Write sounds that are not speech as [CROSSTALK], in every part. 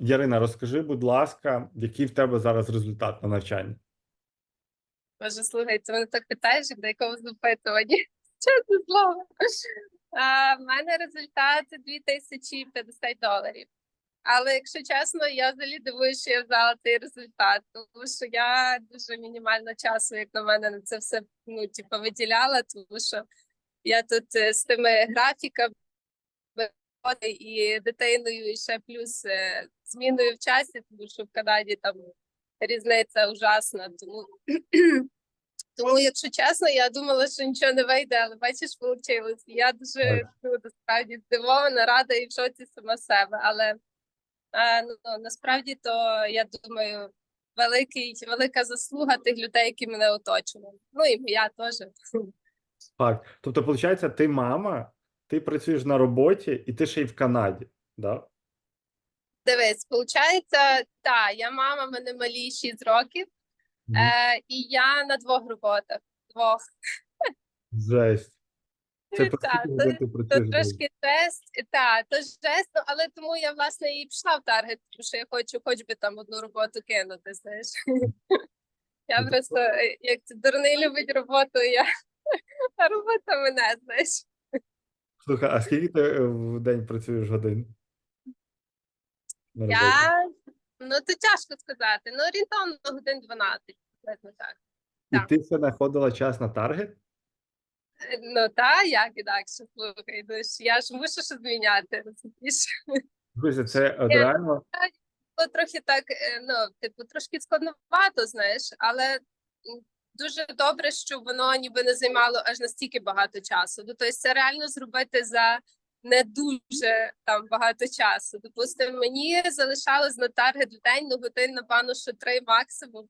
Ярина, розкажи, будь ласка, який в тебе зараз результат на навчанні? Боже, слухай, ти мене так питаєш, як до якого запитування. [LAUGHS] Чесне слово. В мене результат 2050 доларів. Але якщо чесно, я взагалі дивуюся, що я взяла цей результат, тому що я дуже мінімально часу, як на мене, на це все ну, типу, виділяла, тому що я тут е, з тими графіками і дитиною, і ще плюс е, зміною в часі, тому що в Канаді там різниця ужасна. Тому [CLEARS THROAT] тому, якщо чесно, я думала, що нічого не вийде, але бачиш, вийшло. Я дуже ну, насправді здивована, рада і в шоці сама себе. Але е, ну, насправді то я думаю, великий, велика заслуга тих людей, які мене оточували. Ну і моя теж. Так. Тобто, виходить, ти мама, ти працюєш на роботі, і ти ще й в Канаді, да? Дивись, виходить, та я мама, в мене малі 6 років, Мгм. е, і я на двох роботах. Двох. Жесть. Це [LAUGHS] Та, то- ти То трошки тест, та то жест, ну, але тому я власне і пішла в таргет, тому що я хочу, хоч би там одну роботу кинути. Знаєш, [LAUGHS] я Ну, просто як це дурний любить роботу, я [LAUGHS] робота мене, знаєш. Слухай, а скільки ти е, в день працюєш годин? На роботі? Я ну то тяжко сказати. Ну орієнтовно годин 12, приблизно так. І так. ти ще знаходила час на таргет? Е, Ну та як інакше слухай. Ну ж я ж мушу щось зміняти. розумієш? Друзі, це от Я- реально було трохи так, е, ну, типу, трошки складновато, знаєш, але м, дуже добре, що воно ніби не займало аж настільки багато часу. Ну, тобто це реально зробити за не дуже там багато часу. Допустимо, мені залишалось на таргет в день, ну годин, напевно, що три максимум.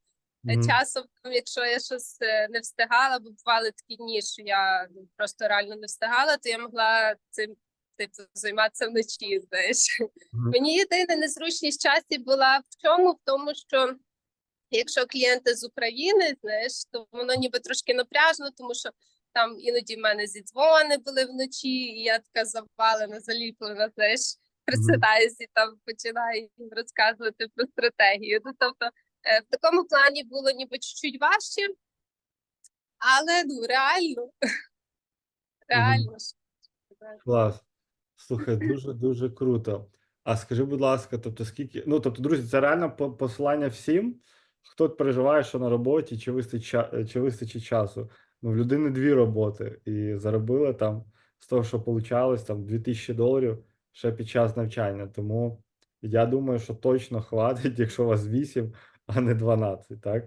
Е, Мгм. Часом, якщо я щось е, не встигала, бо бували такі дні, що я ну, просто реально не встигала, то я могла цим типу займатися вночі. Знаєш, Мгм. мені єдина незручність часі була в чому? В тому, що якщо клієнти з України, знаєш, то воно ніби трошки напряжно, тому що там іноді в мене зідзвони були вночі, і я така завалена, заліплена, знаєш, присідаюсь і там починаю їм розказувати про стратегію. Ну, тобто, е, в такому плані було ніби чуть-чуть важче, але ну реально, [LAUGHS] реально. Клас. Слухай, дуже дуже круто. А скажи, будь ласка, тобто скільки. Ну, тобто, друзі, це реально по- посилання всім, хто переживає, що на роботі, чи вистачить, чи вистачить часу. Ну, в людини дві роботи, і заробила там з того, що получалось, там 2000 доларів ще під час навчання. Тому я думаю, що точно хватить, [LAUGHS] якщо у вас 8, а не 12, так?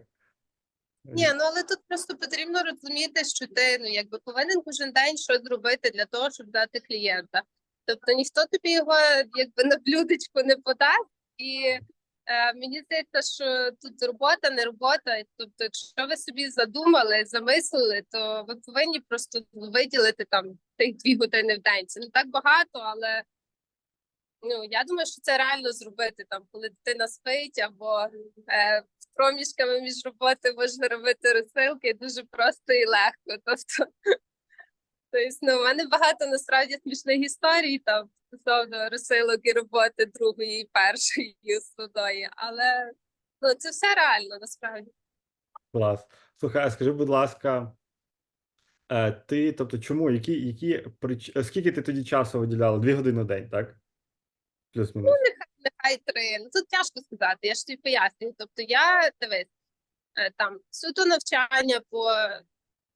Ні, ну але тут просто потрібно розуміти, що ти ну якби повинен кожен день щось зробити для того, щоб дати клієнта. Тобто ніхто тобі його якби на блюдечку не подасть, і мені здається, що тут робота, не робота. Тобто, якщо ви собі задумали, замислили, то ви повинні просто виділити там тих дві години в день. Це не так багато, але ну я думаю, що це реально зробити там, коли дитина спить, або е, проміжками між роботи можна робити розсилки дуже просто і легко. Тобто, [LAUGHS] тобто ну, у мене багато насправді смішних історій там стосовно розсилок і роботи другої і першої і основної, але ну це все реально насправді. Клас. Слухай, а скажи, будь ласка, е, ти, тобто, чому, які, які прич... скільки ти тоді часу виділяла? Дві години в день, так? Плюс-мінус. Нехай нехай три. Ну тут тяжко сказати. Я ж тобі пояснюю. Тобто, я дивись е, там суто навчання по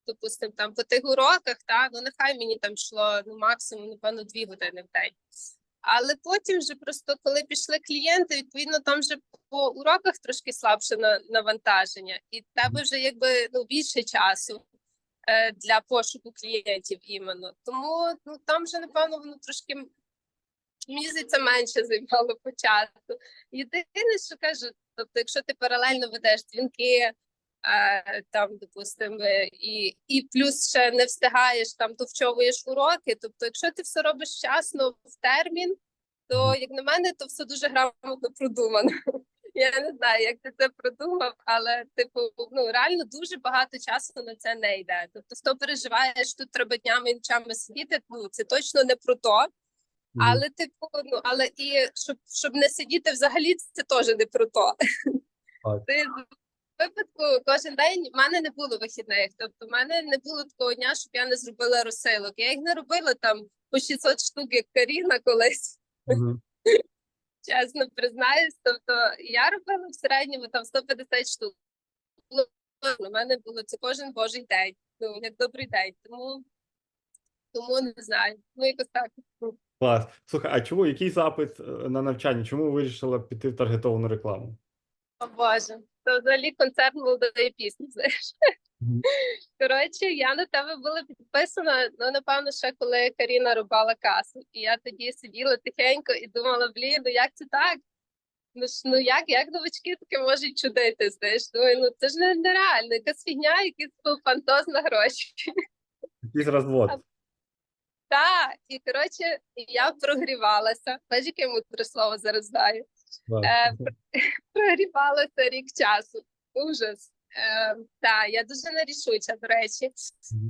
допустим, там по тих уроках, та ну нехай мені там йшло ну максимум, напевно, дві години в день. Але потім вже просто коли пішли клієнти, відповідно там вже по уроках трошки слабше навантаження, і в тебе вже якби ну більше часу е, для пошуку клієнтів іменно. Тому ну там вже напевно воно трошки мені здається, менше займало по часу. Єдине, що кажу, тобто, якщо ти паралельно ведеш дзвінки, там, допустимо, і, і плюс ще не встигаєш там, довчовуєш уроки. Тобто, якщо ти все робиш вчасно в термін, то як на мене, то все дуже грамотно продумано. [LAUGHS] Я не знаю, як ти це продумав, але типу, ну реально дуже багато часу на це не йде. Тобто, хто переживає, що тут треба днями і ночами сидіти, ну це точно не про то. Але, типу, ну, але і щоб, щоб не сидіти взагалі, це теж не про то. Так. Ти випадку кожен день в мене не було вихідних. Тобто, в мене не було такого дня, щоб я не зробила розсилок. Я їх не робила там по 600 штук, як Каріна колись, Мгм. [LAUGHS] чесно признаюсь. Тобто я робила в середньому там 150 штук. Ну, У мене було це кожен божий день. Ну, як добрий день. Тому, тому не знаю. Ну, якось так. Клас. Слухай, а чому який запит е, на навчання? Чому вирішила піти в таргетовану рекламу? О Боже, це взагалі концерт молодої пісні. Знаєш. Мгм. Коротше, я на тебе була підписана. Ну, напевно, ще коли Каріна рубала касу. І я тоді сиділа тихенько і думала: блін, ну як це так? Ну ж ну як, як новачки таке можуть чудити? Знаєш, Думаю, ну це ж не- нереально, якась фігня, якийсь був фантоз на гроші. Якийсь розвод. Так, і коротше, я прогрівалася. Бачиш, яке мудре слово зараз знаю. Е, [LAUGHS] рік часу. Ужас. Е, так, я дуже нерішуча, до речі.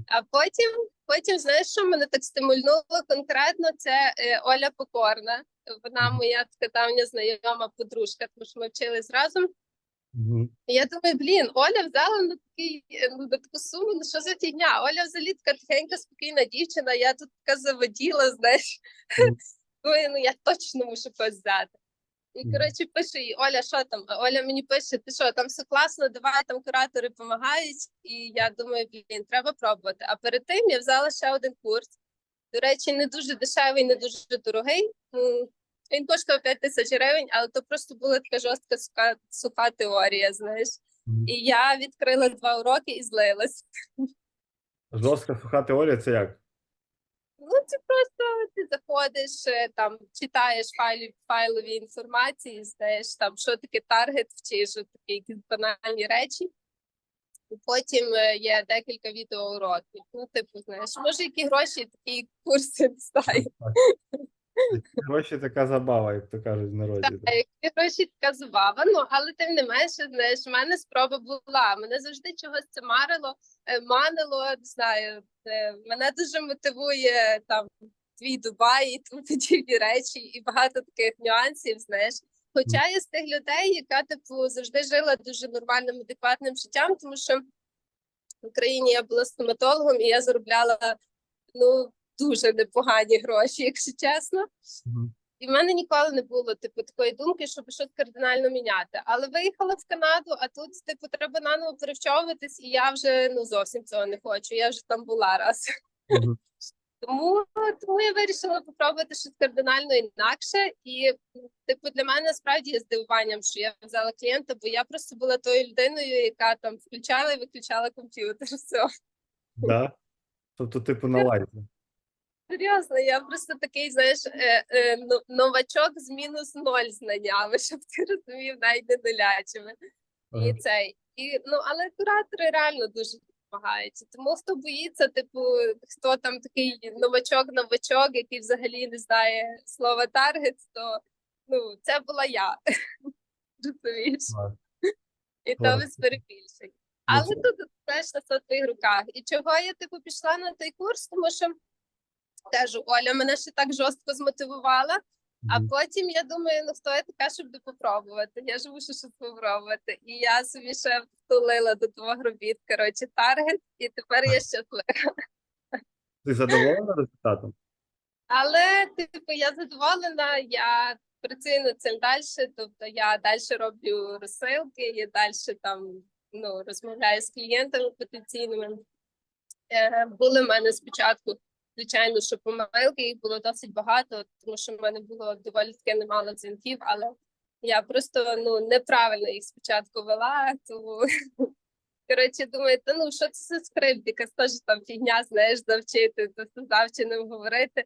А потім, потім, знаєш, що мене так стимульнуло конкретно? Це е, Оля Покорна. Вона моя така давня знайома подружка, тому що ми вчились разом. І я думаю, блін, Оля взяла на такий ну, на таку суму. Ну що за фігня? Оля взагалі така тихенька, спокійна дівчина. Я тут така заводіла, знаєш. Думаю, ну я точно мушу когось взяти. І коротше пише їй, Оля, що там? А Оля мені пише, ти що, там все класно, давай там куратори допомагають. І я думаю, блін, треба пробувати. А перед тим я взяла ще один курс. До речі, не дуже дешевий, не дуже дорогий. Він коштував 5 тисяч гривень, але то просто була така жорстка суха, суха теорія, знаєш. І я відкрила два уроки і злилась. Жорстка суха теорія це як? Ну, це просто ти заходиш, е, там читаєш файлі, файлові інформації, знаєш там, що таке таргет, вчиш такі якісь банальні речі. І потім е, є декілька відеоуроків. Ну, типу, знаєш, може, які гроші такі курси знаю. Гроші така забава, як то кажуть в народі. Так, гроші така забава. Ну, але тим не менше, знаєш, в мене спроба була. Мене завжди чогось це марило, е, манило, не знаю. е, Мене дуже мотивує там твій Дубай і тому подібні речі, і багато таких нюансів, знаєш. Хоча я з тих людей, яка типу завжди жила дуже нормальним, адекватним життям, тому що в Україні я була стоматологом і я заробляла ну дуже непогані гроші, якщо чесно. Мгм. І в мене ніколи не було типу такої думки, щоб щось кардинально міняти. Але виїхала в Канаду, а тут типу треба наново перевчовуватись, і я вже ну зовсім цього не хочу. Я вже там була раз. Мгм. Тому, тому я вирішила попробувати щось кардинально інакше. І типу для мене справді є здивуванням, що я взяла клієнта, бо я просто була тою людиною, яка там включала і виключала комп'ютер. [LAUGHS] Все. Да? Тобто, типу, на лайті. Серйозно, я просто такий, знаєш, е, е, ну, новачок з мінус ноль знаннями, щоб ти розумів, навіть не нулячими. І цей. І, ну, але куратори реально дуже допомагають. Тому хто боїться, типу, хто там такий новачок-новачок, який взагалі не знає слова таргет, то ну, це була я. [LAUGHS] Розумієш? І то без перебільшень. Але тут знаєш на твоїх руках. І чого я типу пішла на той курс? Тому що теж Оля мене ще так жорстко змотивувала. А потім я думаю, ну хто я така, щоб не попробувати? Я ж мушу щось попробувати. І я собі ще втулила до твого робіт, коротше, таргет, і тепер я щаслива. Ти задоволена результатом? Але типу, я задоволена, я працюю над цим далі. Тобто я далі роблю розсилки, я далі там ну, розмовляю з клієнтами потенційними. Е, були в мене спочатку, звичайно, що помилки, їх було досить багато, тому що в мене було доволі таки немало дзвінків, але я просто ну, неправильно їх спочатку вела, тому [LAUGHS] коротше думаю, та ну що це за скрипт, якась теж там фігня, знаєш, завчити, то з завченим говорити.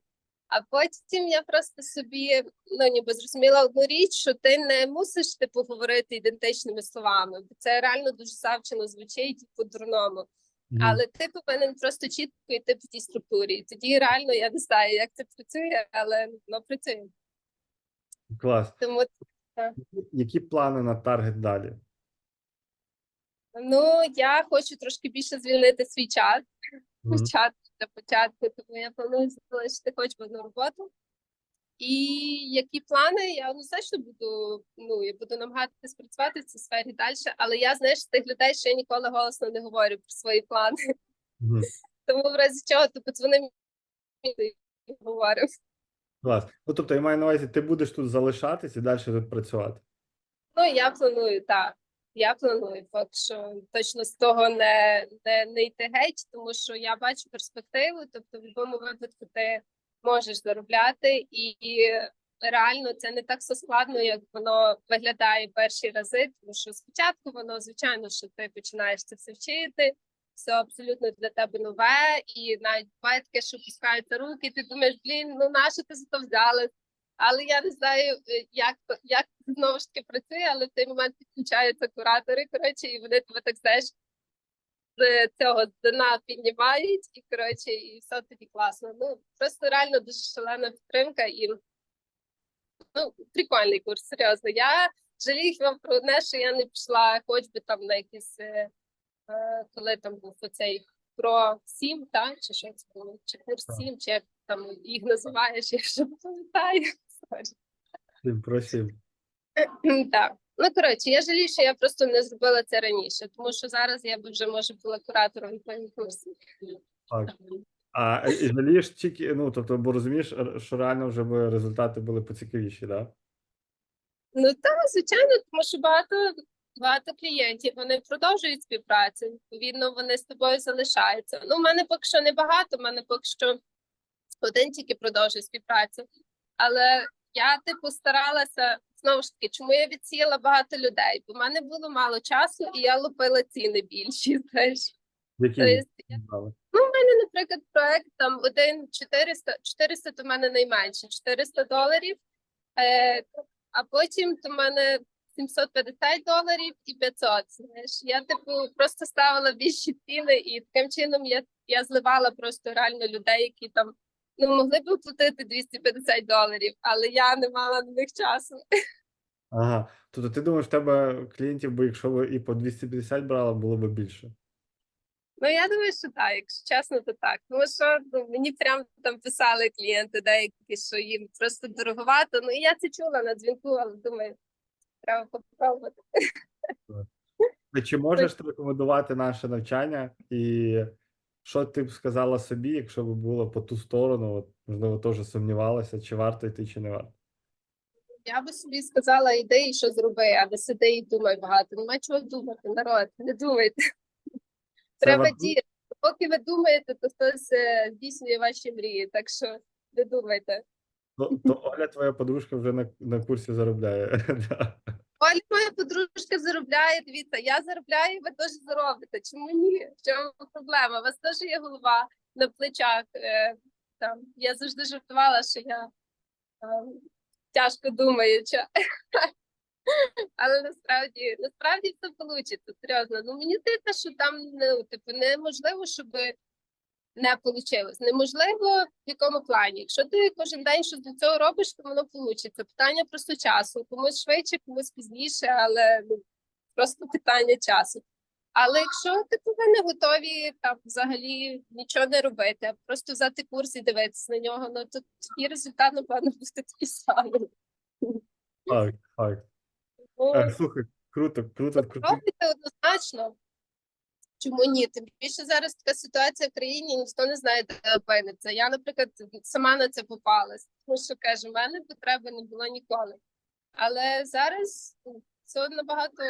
А потім я просто собі ну ніби зрозуміла одну річ, що ти не мусиш типу говорити ідентичними словами, бо це реально дуже завчено звучить по-дурному. Мгм. Але ти повинен просто чітко йти по тій структурі. Тоді реально я не знаю, як це працює, але воно працює. Клас. Тому Які плани на таргет далі? ну я хочу трошки більше звільнити свій час. Мгм. Час для початку, тому я планую залишити хоч одну роботу. І які плани? Я однозначно буду, ну, я буду намагатися працювати в цій сфері далі, але я, знаєш, з тих людей, що я ніколи голосно не говорю про свої плани. Мгм. Тому в разі чого ти подзвони мені і говоримо. Клас. Ну, тобто, я маю на увазі, ти будеш тут залишатись і далі тут працювати. Ну, я планую, так. Я планую, поки що точно з того не, не, не йти геть, тому що я бачу перспективу, тобто в будь-якому випадку ти можеш заробляти, і, реально це не так все складно, як воно виглядає перші рази, тому що спочатку воно, звичайно, що ти починаєш це все вчити, все абсолютно для тебе нове, і навіть буває таке, що пускаються руки, ти думаєш, блін, ну нащо ти за то взяли? Але я не знаю, е, як як знову ж таки працює, але в той момент підключаються куратори, коротше, і вони тебе так знаєш з цього з дна піднімають, і коротше, і все тоді класно. Ну просто реально дуже шалена підтримка і ну, прикольний курс, серйозно. Я жалію хіба про одне, що я не пішла, хоч би там на якісь, е, е, коли там був оцей про 7, так? Чи що це було? Чи курс. 7, чи як там їх називаєш, [LAUGHS] я ще пам'ятаю. Всім просив. Так. Ну, коротше, я жалію, що я просто не зробила це раніше, тому що зараз я б вже може була куратором курсів. Так. А і жалієш тільки, ну, тобто, бо розумієш, що реально вже би результати були поцікавіші, да? Ну так, звичайно, тому що багато багато клієнтів вони продовжують співпрацю. Відповідно, вони з тобою залишаються. Ну, в мене поки що не багато, в мене поки що один тільки продовжує співпрацю. Але я, типу, старалася знову ж таки, чому я відсіяла багато людей? Бо в мене було мало часу, і я лупила ціни більші. [LAUGHS] Знаєш, Які Тобто, брали? Ну, в мене, наприклад, проект там один 400, 400 то в мене найменше, 400 доларів. Е, а потім то в мене 750 доларів і 500. Знаєш, я типу просто ставила більші ціни, і таким чином я, я зливала просто реально людей, які там ну могли б оплатити 250 доларів, але я не мала на них часу. Ага. Тобто ти думаєш, в тебе клієнтів би, якщо ви і по 250 брала, було б більше? Ну, я думаю, що так, якщо чесно, то так. Тому що ну, мені прям там писали клієнти, деякі, що їм просто дороговато. Ну, і я це чула на дзвінку, але думаю, треба попробувати. А Чи можеш ти рекомендувати наше навчання? І що ти б сказала собі, якщо б було по ту сторону, от, можливо, теж сумнівалася, чи варто йти, чи не варто? Я би собі сказала, іди і що зроби, а не сиди і думай багато. Нема чого думати, народ, не думайте. Треба варто- діяти. Поки ви думаєте, то хтось е, здійснює ваші мрії, так що не думайте. То, то Оля, твоя подружка, вже на, на курсі заробляє. [LAUGHS] Оля, моя подружка заробляє, дивіться, я заробляю, ви теж заробите. Чому ні? В чому проблема? У вас теж є голова на плечах. Е, там. Я завжди жартувала, що я е, тяжко думаюча. [LAUGHS] Але насправді, насправді все вийде, серйозно. Ну мені здається, що там ну, типу, неможливо, щоб не вийшло. Неможливо в якому плані. Якщо ти кожен день щось до цього робиш, то воно вийде. Питання просто часу. Комусь швидше, комусь пізніше, але ну, просто питання часу. Але якщо типу, ви не готові там взагалі нічого не робити, а просто взяти курс і дивитися на нього, ну то тоді результат, напевно, буде такий самий. Так, так. Ну, Слухай, круто, круто, круто. Спробуйте однозначно. Чому ні? Тим більше зараз така ситуація в країні, ніхто не знає, де опиниться. Я, наприклад, сама на це попалась, тому що кажу, в мене потреби не було ніколи. Але зараз ну, це набагато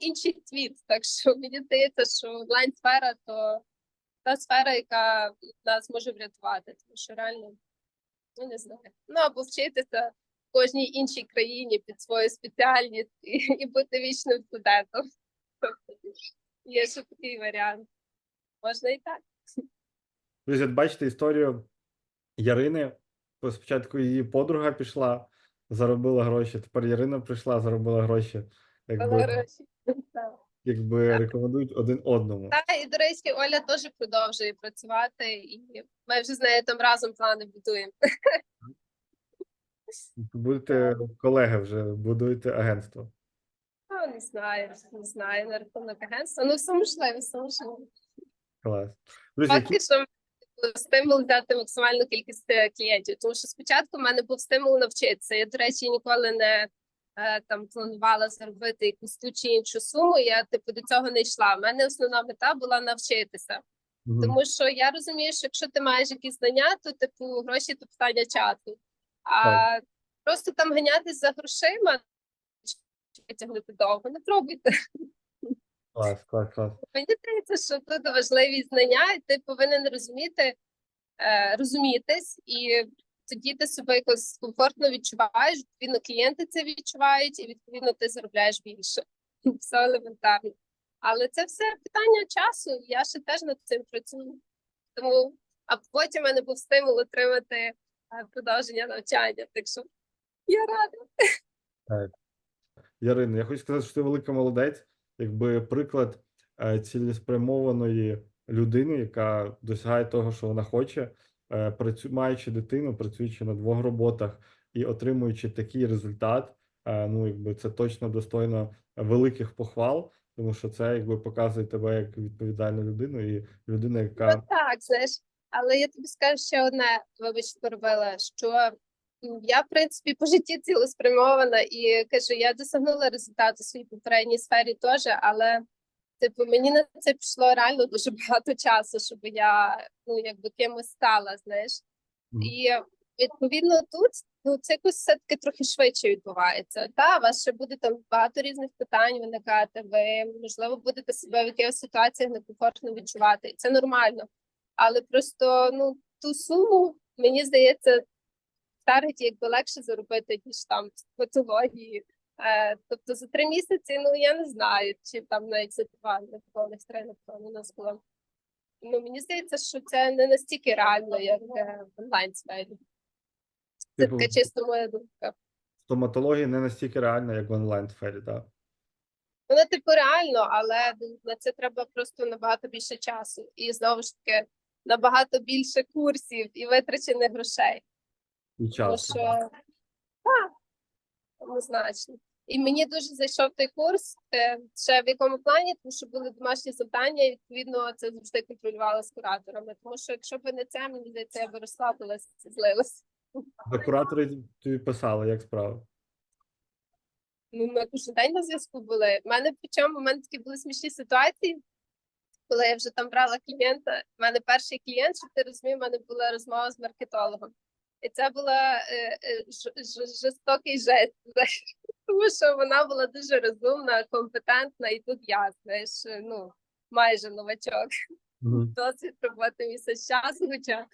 інший світ. Так що мені здається, що онлайн сфера то та сфера, яка нас може врятувати, тому що реально ну не знаю. Ну або вчитися в кожній іншій країні під свою спеціальність і, і бути вічним студентом. Є ще такий варіант. Можна і так. Друзі, от бачите історію Ярини. Спочатку її подруга пішла, заробила гроші. Тепер Ярина прийшла, заробила гроші. Якби, гроші. Так. рекомендують один одному. Та, і до речі, Оля теж продовжує працювати, і ми вже з нею там разом плани будуємо. Будете колеги вже, будуєте агентство. Ну, не знаю, не знаю на рахунок агентства. Ну, все можливо, все можливо. Клас. Друзі, які... Поки що стимул взяти максимальну кількість е, клієнтів. Тому що спочатку в мене був стимул навчитися. Я, до речі, ніколи не е, там планувала заробити якусь ту чи іншу суму. Я типу до цього не йшла. У мене основна мета була навчитися. Мгм. Тому що я розумію, що якщо ти маєш якісь знання, то типу гроші то питання часу. А просто там ганятись за грошима чи витягнути довго, не пробуйте. Клас, клас, клас. Мені здається, що тут важливі знання, і ти повинен розуміти, е, розумітись, і тоді ти себе якось комфортно відчуваєш. Відповідно, клієнти це відчувають, і відповідно ти заробляєш більше. Все елементарно. Але це все питання часу. Я ще теж над цим працюю. Тому а потім в мене був стимул отримати е, продовження навчання. Так що я рада. Ярина, я хочу сказати, що ти велика молодець, якби приклад е, цілеспрямованої людини, яка досягає того, що вона хоче, е, маючи дитину, працюючи на двох роботах і отримуючи такий результат. е, Ну, якби це точно достойно великих похвал, тому що це якби показує тебе як відповідальну людину і людину, яка Ну так, знаєш, але я тобі скажу ще одне, вибач, перебила, що я, в принципі, по житті цілеспрямована і кажу, я досягнула результату в своїй попередній сфері теж, але типу мені на це пішло реально дуже багато часу, щоб я ну якби кимось стала, знаєш. І відповідно тут ну це якось все таки трохи швидше відбувається. Та у вас ще буде там багато різних питань виникати. Ви можливо будете себе в якихось ситуаціях некомфортно відчувати, і це нормально. Але просто ну ту суму мені здається, в таргеті якби легше заробити ніж там в патології. Е, тобто за три місяці, ну я не знаю, чи там навіть за два не повних три, напевно, у нас було. Ну мені здається, що це не настільки реально, як е, в онлайн сфері. Це Типу, така чисто моя думка. стоматологія не настільки реальна, як в онлайн сфері, так. Воно типу реально, але на це треба просто набагато більше часу. І знову ж таки набагато більше курсів і витрачених грошей. І Тому час. що так, однозначно. І мені дуже зайшов той курс е, ще в якому плані, тому що були домашні завдання, і відповідно це завжди контролювала з кураторами. Тому що якщо б не це, мені здається, я би розслабилася, злилася. За куратори тобі писали, як справа. Ну, ми кожен день на зв'язку були. У мене причому в мене такі були смішні ситуації, коли я вже там брала клієнта. У мене перший клієнт, щоб ти розумів, у мене була розмова з маркетологом. І це була е, е, жорстокий жест, [LAUGHS] тому що вона була дуже розумна, компетентна, і тут я, знаєш, ну, майже новачок. Мгм. Досвід роботи місяць часу, хоча,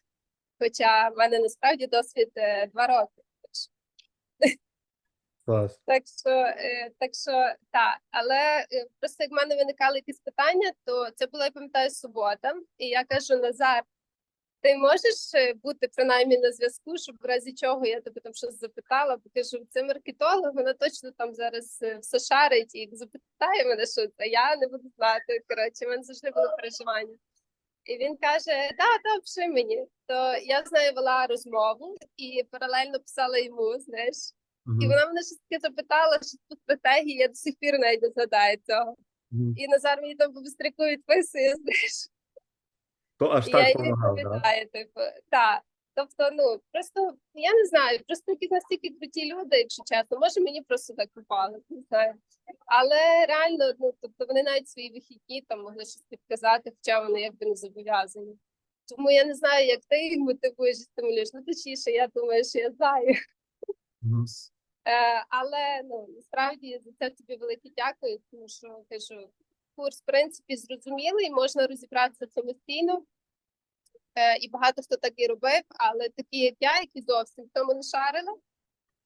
хоча в мене насправді досвід е, два роки. Клас. Так що, так що так, але просто як в мене виникали якісь питання, то це була, я пам'ятаю, субота, і я кажу: Назар, ти можеш е, бути принаймні на зв'язку, щоб в разі чого я тебе там щось запитала, бо кажу, це маркетолог, вона точно там зараз е, все шарить і запитає мене, що це я не буду знати. Коротше, в мене завжди було переживання. І він каже: Да, да, пиши мені. То я з нею вела розмову і паралельно писала йому, знаєш. І вона мене щось таке запитала, що тут стратегії, я до сих пір навіть не згадаю цього. Мгм. І Назар мені там по відписує, [LAUGHS] знаєш, То аж так допомагав, типу, так. Тобто, ну просто я не знаю, просто якісь настільки круті люди, якщо чесно, може мені просто так попало, не знаю. Але реально, ну тобто вони навіть свої вихідні там могли щось підказати, хоча вони якби не зобов'язані. Тому я не знаю, як ти їх мотивуєш і стимулюєш. Ну точніше, я думаю, що я знаю. Е, але ну насправді за це тобі велике дякую, тому що кажу, курс в принципі зрозумілий, можна розібратися самостійно. Е, і багато хто так і робив, але такі, як я, які зовсім в тому не шарили,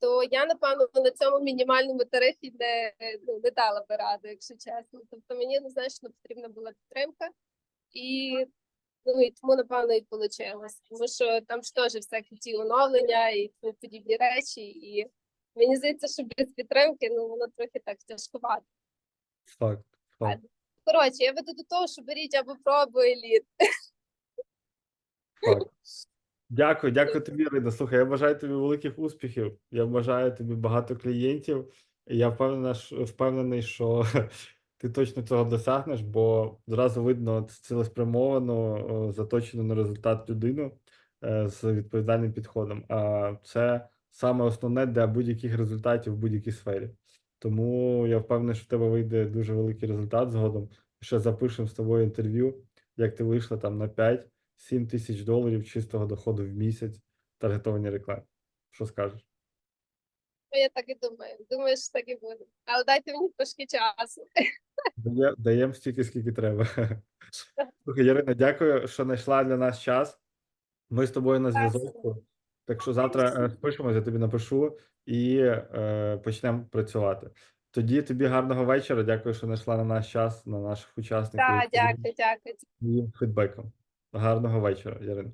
то я напевно на цьому мінімальному тарифі не, ну, не дала би раду, якщо чесно. Тобто мені однозначно потрібна була підтримка, і ну і тому напевно і вийшло. Тому що там ж теж всякі ті оновлення і подібні речі, і мені здається, що без підтримки ну воно трохи так тяжкувато. Факт. Факт. Коротше, я веду до того, що беріть або пробу еліт. Дякую, дякую тобі, Ірина. Слухай, я бажаю тобі великих успіхів. Я бажаю тобі багато клієнтів. І Я впевнена, що- впевнений, що [LAUGHS] ти точно цього досягнеш, бо зразу видно цілеспрямовану, о, заточену на результат людину е, з відповідальним підходом. А це саме основне для будь-яких результатів в будь-якій сфері. Тому я впевнений, що в тебе вийде дуже великий результат згодом. Ще запишемо з тобою інтерв'ю, як ти вийшла там на 5-7 тисяч доларів чистого доходу в місяць в таргетованій рекламі. Що скажеш? Ну, я так і думаю. Думаю, що так і буде. Але дайте мені трошки часу. Дає, даємо стільки, скільки треба. Слухай, Ярина, дякую, що знайшла для нас час. Ми з тобою на зв'язку. Так що завтра е, спишемося, я тобі напишу і е, почнемо працювати. Тоді тобі гарного вечора. Дякую, що знайшла на наш час, на наших учасників Так, дякую, дякую. і фідбеком. Гарного вечора, Ярина.